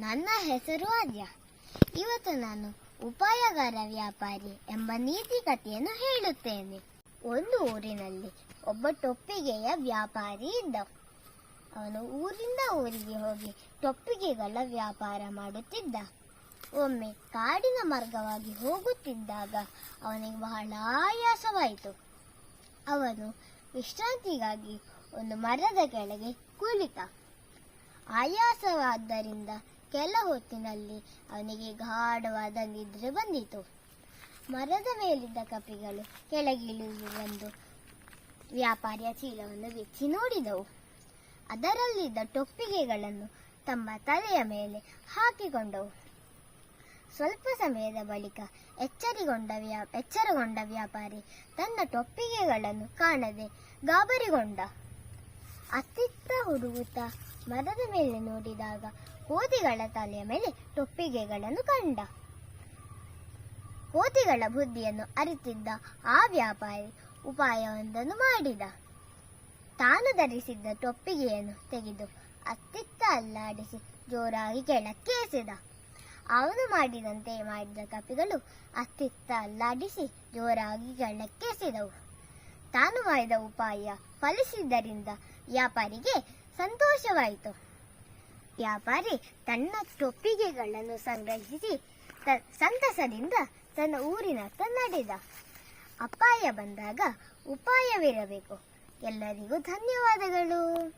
ನನ್ನ ಹೆಸರು ಆದ್ಯ. ಇವತ್ತು ನಾನು ಉಪಾಯಗಾರ ವ್ಯಾಪಾರಿ ಎಂಬ ನೀತಿ ಕಥೆಯನ್ನು ಹೇಳುತ್ತೇನೆ. ಒಂದು ಊರಿನಲ್ಲಿ ಒಬ್ಬ ಟೊಪ್ಪಿಗೆಯ ವ್ಯಾಪಾರಿ ಇದ್ದ. ಅವನು ಊರಿಂದ ಊರಿಗೆ ಹೋಗಿ ಟೊಪ್ಪಿಗೆಗಳ ವ್ಯಾಪಾರ ಮಾಡುತ್ತಿದ್ದ. ಒಮ್ಮೆ ಕಾಡಿನ ಮಾರ್ಗವಾಗಿ ಹೋಗುತ್ತಿದ್ದಾಗ ಅವನಿಗೆ ಬಹಳ ಆಯಾಸವಾಯಿತು. ಅವನು ವಿಶ್ರಾಂತಿಗಾಗಿ ಒಂದು ಮರದ ಕೆಳಗೆ ಕುಳಿತ. ಆಯಾಸವಾದ್ದರಿಂದ ಕೆಲ ಹೊತ್ತಿನಲ್ಲಿ ಅವನಿಗೆ ಗಾಢವಾದ ನಿದ್ರೆ ಬಂದಿತು. ಮರದ ಮೇಲಿದ್ದ ಕಪಿಗಳು ಕೆಳಗಿಳಿದು ಬಂದು ವ್ಯಾಪಾರಿಯ ಚೀಲವನ್ನು ಬಿಚ್ಚಿ ನೋಡಿದವು. ಅದರಲ್ಲಿದ್ದ ಟೊಪ್ಪಿಗೆಗಳನ್ನು ತಮ್ಮ ತಲೆಯ ಮೇಲೆ ಹಾಕಿಕೊಂಡವು. ಸ್ವಲ್ಪ ಸಮಯದ ಬಳಿಕ ಎಚ್ಚರಿಗೊಂಡ ವ್ಯಾ, ಎಚ್ಚರಗೊಂಡ ವ್ಯಾಪಾರಿ ತನ್ನ ಟೊಪ್ಪಿಗೆಗಳನ್ನು ಕಾಣದೆ ಗಾಬರಿಗೊಂಡ. ಅತ್ತಿತ್ತ ಹುಡುಗುತ್ತಾ ಮರದ ಮೇಲೆ ನೋಡಿದಾಗ ಕೋತಿಗಳ ತಲೆಯ ಮೇಲೆ ಟೊಪ್ಪಿಗೆಗಳನ್ನು ಕಂಡ. ಕೋತಿಗಳ ಬುದ್ಧಿಯನ್ನು ಅರಿತಿದ್ದ ಆ ವ್ಯಾಪಾರಿ ಉಪಾಯವೊಂದನ್ನು ಮಾಡಿದ. ತಾನು ಧರಿಸಿದ್ದ ಟೊಪ್ಪಿಗೆಯನ್ನು ತೆಗೆದು ಅತ್ತಿತ್ತ ಅಲ್ಲಾಡಿಸಿ ಜೋರಾಗಿ ಕೆಳಕ್ಕೆ ಎಸೆದ. ಅವನು ಮಾಡಿದಂತೆ ಮಾಡಿದ ಕಪಿಗಳು ಅತ್ತಿತ್ತ ಅಲ್ಲಾಡಿಸಿ ಜೋರಾಗಿ ಕೆಳಕ್ಕೆ ಎಸೆದವು. ತಾನು ಮಾಡಿದ ಉಪಾಯ ಫಲಿಸಿದ್ದರಿಂದ ವ್ಯಾಪಾರಿಗೆ ಸಂತೋಷವಾಯಿತು. ವ್ಯಾಪಾರಿ ತನ್ನ ಟೊಪ್ಪಿಗೆಗಳನ್ನು ಸಂಗ್ರಹಿಸಿ ತ- ಸಂತಸದಿಂದ ತನ್ನ ಊರಿನತ್ತ ನಡೆದ. ಅಪಾಯ ಬಂದಾಗ ಉಪಾಯವಿರಬೇಕು. ಎಲ್ಲರಿಗೂ ಧನ್ಯವಾದಗಳು.